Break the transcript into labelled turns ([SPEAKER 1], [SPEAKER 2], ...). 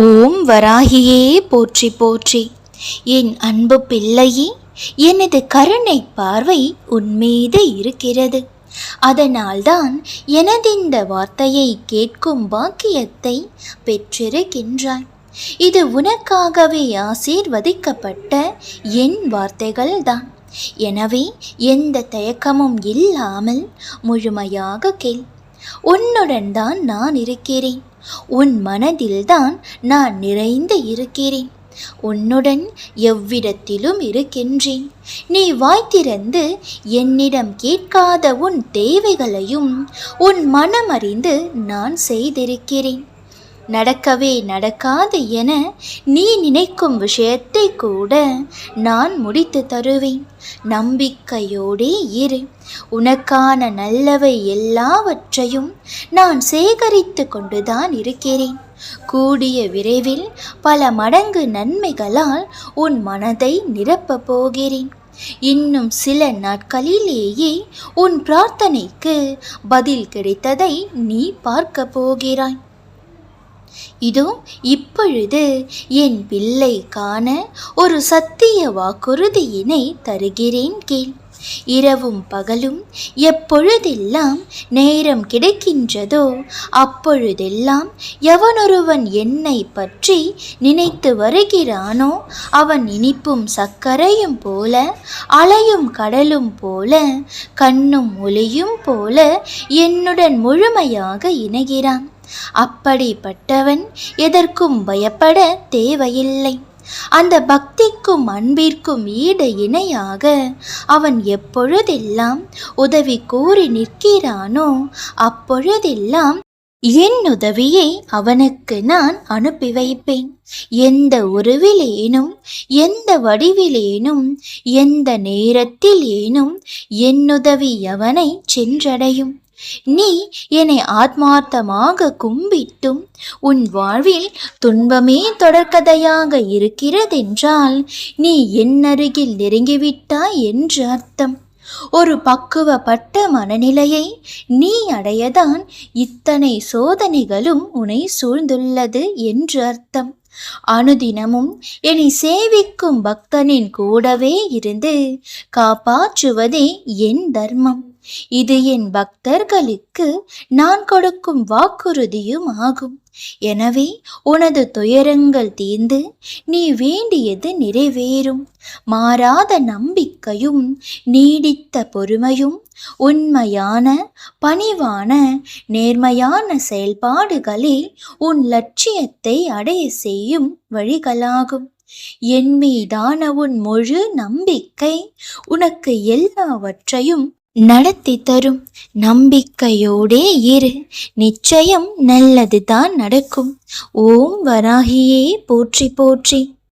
[SPEAKER 1] ஓம் வராகியே போற்றி போற்றி. என் அன்பு பிள்ளையே எனது கருணை பார்வை உன்மீது இருக்கிறது. அதனால்தான் எனதிந்த வார்த்தையை கேட்கும் பாக்கியத்தை பெற்றிருக்கின்றாய். இது உனக்காகவே ஆசீர்வதிக்கப்பட்ட என் வார்த்தைகள்தான். எனவே எந்த தயக்கமும் இல்லாமல் முழுமையாக கேள். உன்னுடன் தான் நான் இருக்கிறேன். உன் மனதில்தான் நான் நிறைந்து இருக்கிறேன். உன்னுடன் எவ்விடத்திலும் இருக்கின்றேன். நீ வாய் திறந்து என்னிடம் கேட்காத உன் தேவைகளையும் உன் மனமறிந்து நான் செய்திருக்கிறேன். நடக்கவே நடக்காது என நீ நினைக்கும் விஷயத்தை கூட நான் முடித்து தருவேன். நம்பிக்கையோடே இரு. உனக்கான நல்லவை எல்லாவற்றையும் நான் சேகரித்து கொண்டுதான் இருக்கிறேன். கூடிய விரைவில் பல மடங்கு நன்மைகளால் உன் மனதை நிரப்பப் போகிறேன். இன்னும் சில நாட்களிலேயே உன் பிரார்த்தனைக்கு பதில் கிடைத்ததை நீ பார்க்க போகிறாய். இதோ இப்பொழுது என் பிள்ளை காண ஒரு சத்திய வாக்குறுதியினை தருகிறேன் கேள். இரவும் பகலும் எப்பொழுதெல்லாம் நேரம் கிடைக்கின்றதோ அப்பொழுதெல்லாம் எவனொருவன் என்னை பற்றி நினைத்து வருகிறானோ அவன் இனிப்பும் சர்க்கரையும் போல அலையும் கடலும் போல கண்ணும் ஒளியும் போல என்னுடன் முழுமையாக இணைகிறான். அப்படிப்பட்டவன் எதற்கும் பயப்பட தேவையில்லை. அந்த பக்திக்கும் அன்பிற்கும் ஈடு இணையாக அவன் எப்பொழுதெல்லாம் உதவி கூறி நிற்கிறானோ அப்பொழுதெல்லாம் என் உதவியை அவனுக்கு நான் அனுப்பி வைப்பேன். எந்த உருவிலேனும் எந்த வடிவிலேனும் எந்த நேரத்தில் ஏனும் என்னுதவி அவனை சென்றடையும். நீ என்னை ஆத்மார்த்தமாக கும்பிட்டும். உன் வாழ்வில் துன்பமே தொடர்கதையாக இருக்கிறதென்றால் நீ என் அருகில் நெருங்கிவிட்டாய் என்று அர்த்தம். ஒரு பக்குவப்பட்ட மனநிலையை நீ அடையதான் இத்தனை சோதனைகளும் உன்னை சூழ்ந்துள்ளது என்று அர்த்தம். அனுதினமும் என்னை சேவிக்கும் பக்தனின் கூடவே இருந்து காப்பாற்றுவதே என் தர்மம். இது என் பக்தர்களுக்கு நான் கொடுக்கும் வாக்குறுதியும் ஆகும். எனவே உனது துயரங்கள் தீர்ந்து நீ வேண்டியது நிறைவேறும். மாறாத நம்பிக்கையும் நீடித்த பொறுமையும் உண்மையான பணிவான நேர்மையான செயல்பாடுகளே உன் லட்சியத்தை அடைய செய்யும் வழிகளாகும். என் மீதான உன் முழு நம்பிக்கை உனக்கு எல்லாவற்றையும் நடத்தி தரும். நம்பிக்கையோடே இரு. நிச்சயம் நல்லதுதான் நடக்கும். ஓம் வராகியே போற்றி போற்றி.